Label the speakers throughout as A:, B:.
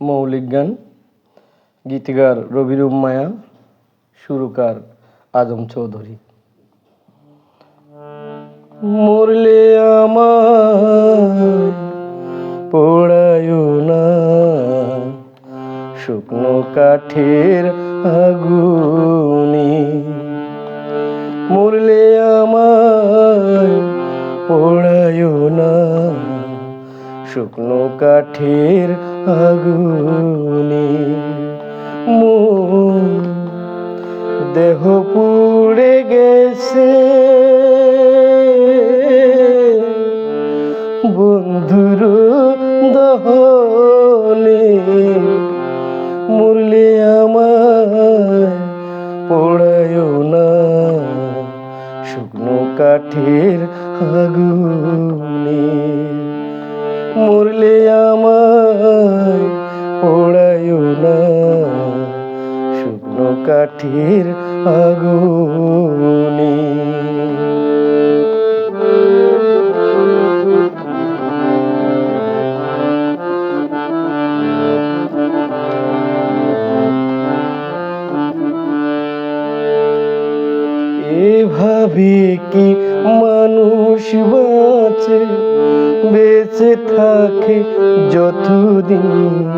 A: মৌলিক গান গীতিকার রবিরুম মায়া, সুরকার আজম চৌধুরী। মরলে আমার পোড়ায়ও না, শুকনো কাঠের আগুনি। মরলে আমার পোড়ায়ও না। শুকনো কাঠের আগুনে মোর দেহ পুড়ে গেছে। বন্ধুর দহনে মুরলে আমায় পোড়ায় না। শুকনো কাঠের আগুনে কাঠের আগুনে। এভাবে কি মানুষ বাঁচে বেঁচে থাকে যতদিন?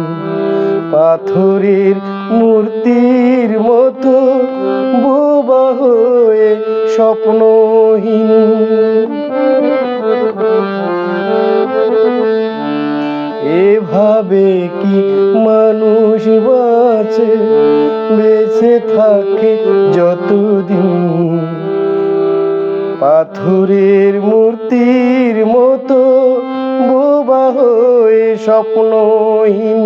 A: পাথরের মূর্তির এভাবে কি? মানুষ বাঁচে, বেঁচে থাকে যতদিন। পাথরের মূর্তির মতো বোবা হয়ে স্বপ্নহীন,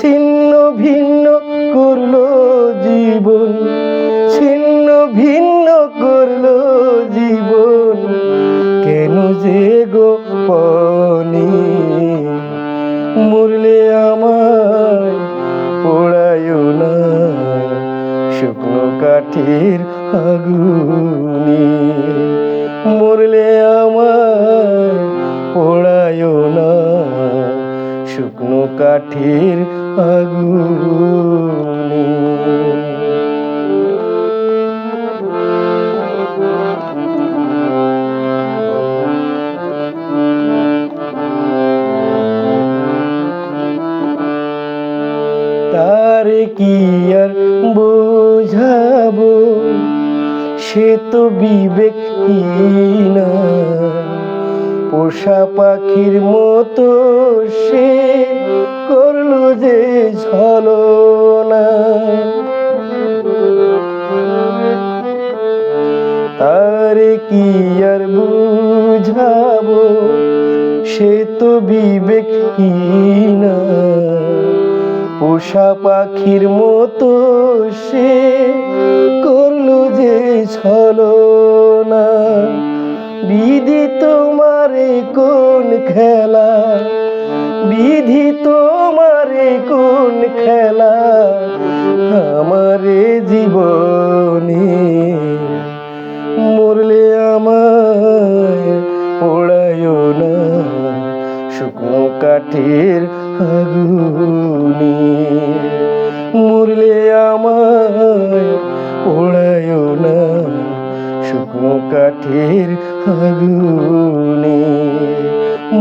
A: ছিন্ন ভিন্ন করল জীবন, ছিন্ন ভিন্ন করল জীবন। কেন যে গোপনে কাঠের আগুনে মরলে আমার পোড়ায় না। শুকনো কাঠের আগুনে সে তো বিবেক না পোষা পাখির মতো সে করল যে ছলনা তার কি আর বুঝাবো? সে তো বিবেক না পোষা পাখির মতো সে করল যে ছলনা। বিধি তোমারে কোন খেলা? বিধি তোমারে কোন খেলা? আমারে জীবনে মরলে আমায় পোড়ায় না। শুকনো কাঠের আগুনে মরলে আমায় পোড়ায় না শুকনো কাঠের আগুনে।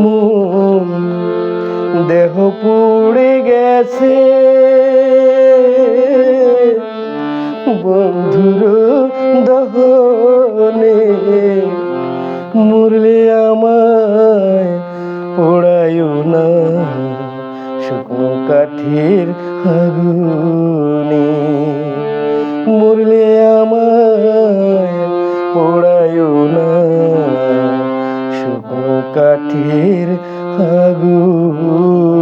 A: মন দেহ পুড়ে গেছে। বন্ধুর আগুনে মরলে আমায় পোড়ায় না। শুকনো কাঠের আগুন